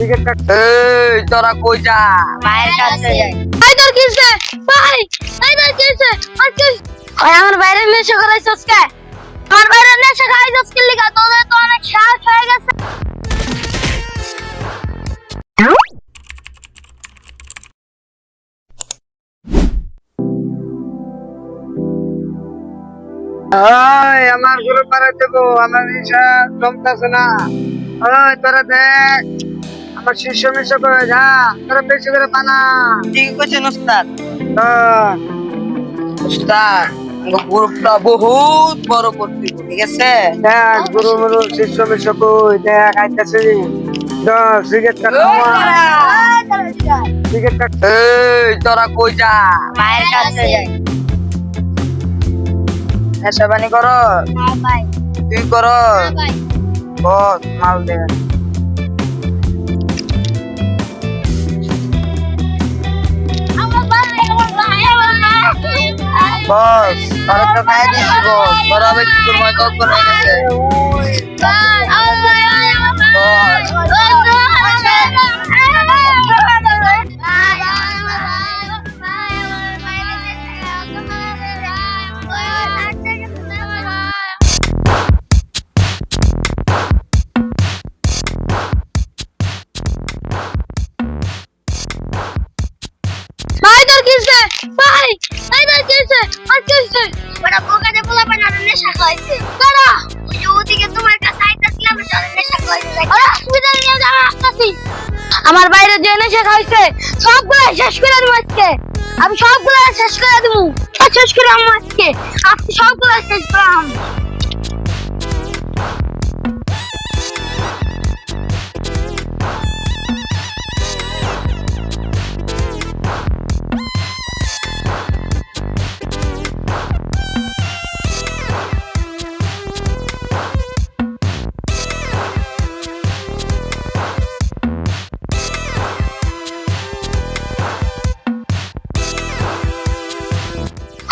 Ticket কাট এই তোরা কই যা? মায়ের কাছে যাই। ভাই তোর কি হইছে ভাই ভাই তোর কি হইছে আর কি হইছে? ভাই আমার বাইরে নেশা করাইছস কে আমার বাইরে নেশা খাইছস কি লিগা তোদের তো অনেক সাহস হয়ে গেছে। ওই আমার গুরু পারে দেবো আমার ইচ্ছা জমতেছে না। ওই তোরা দেখ। আমার শিষ্য মিশ্র করে যা তোরা বেশি করে বানা ঠিক কইছেন ওস্তাদ। হ্যাঁ। ওস্তাদ গ্রুপটা বহুত বড় করতে ঠিক আছে? দেখ গুরু শিষ্য মিশ্র কই? দেখ আইতাছে তোরা। কই যা? মায়ের কাছে যাই। নেশা পানি করো তুই করো না মাল দে। বস তোরা তো খাই দিছি বস তোরা আবার কি করব তখন হয়ে গেছে ভাই আর কি বোকাতে বলা বানানো নেশা খাইছে। দাঁড়া! ওই যে ওদিকে তোমার কাছে আইতাছিলাম চলে নেশা খাইছে। ওরা হসপিটাল নিয়ে যাওয়া আসতাছি। আমার বাইরে যে নেশা খাইছে সবগুলো শেষ করে দেবো আজকে। আমি সবগুলো শেষ করে দেবো। শেষ করে আমি আজকে। আপনি সবগুলো শেষ করে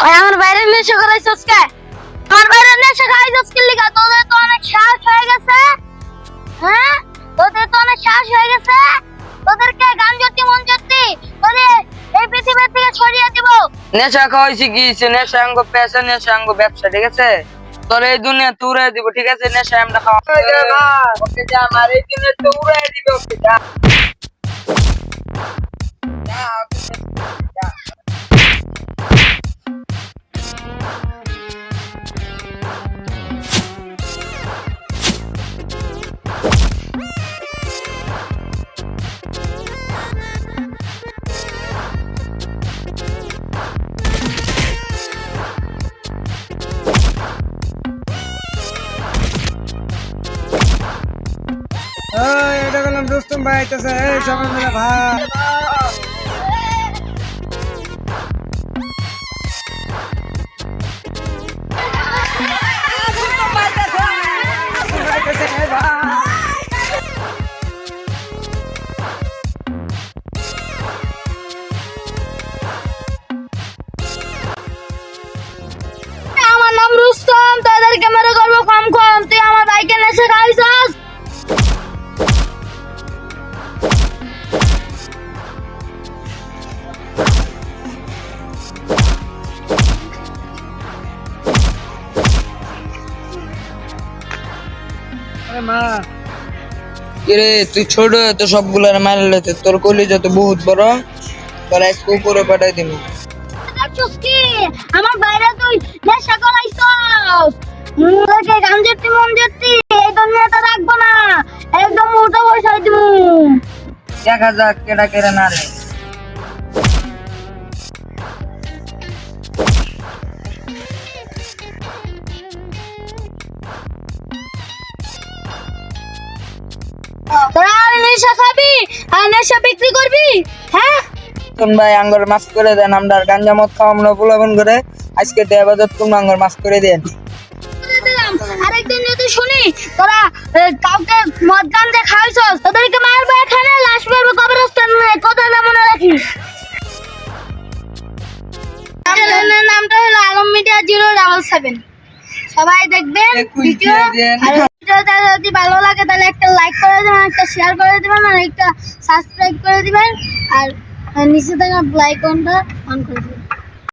ওই আমার বাইরে নেশা করাইছস কে আমার বাইরে নেশা খাইছস কি লিগা তোদের তো অনেক সাহস হয়ে গেছে। হ্যাঁ? তোদের তো অনেক সাহস হয়ে গেছে। তোদেরকে গান জর্তি মন জর্তি তোদের এই পৃথিবী থেকে ছড়িয়ে দিব। নেশা খাওয়াইছি কি হইছে? নেশা আঙ্গ পেশা নেশা আঙ্গ ব্যবসা ঠিক আছে? তোর এই দুনিয়া উড়াই দিব ঠিক আছে? নেশা আমরা খাওয়া ওকে যা আমার এই দুনিয়া তো উড়াই দিবে ওকে যা। এটা গেলাম রুস্তম ভাই আইতাছে। এই সবাই মিলে ভাই কিরে তুই ছোট তো সবগুলার মারলে তো তোর কলিজা তো বহুত বড়। তোর আজকে উপরে পাঠাই দিবি। দেখছস কি? আমার বাইরে তুই নেশা করাইছস। জেতি মন জেতি এই দুনিয়াতে রাখব না। একদম উল্টো বসাই দিমু। দেখা যাক কেডা কেডা না রে। নেশা বিক্রি করবি? হ্যাঁ? কোন ভাই আঙ্গর মাছ করে দেন আমরা গাঞ্জা মদ খাওয়া আমরা পোলাবন করে আজকে দেবাদত তুমি আঙ্গর মাছ করে দেন। আরেকদিন যদি শুনি তোরা কাউকে মদ খাইছস তোদেরকে মারবো এখানে? লাশ মারবো কবরস্থানে কথাটা মনে রাখিস। নামটা হলো Alam media zero double seven. সবাই দেখবেন ভিডিও ভিডিওটা যদি ভালো লাগে, তাহলে একটা লাইক করে দেবেন, একটা শেয়ার করে দেবেন, আর একটা সাবস্ক্রাইব করে দেবেন, আর নিচে থাকা আইকনটা অন করে দেবেন।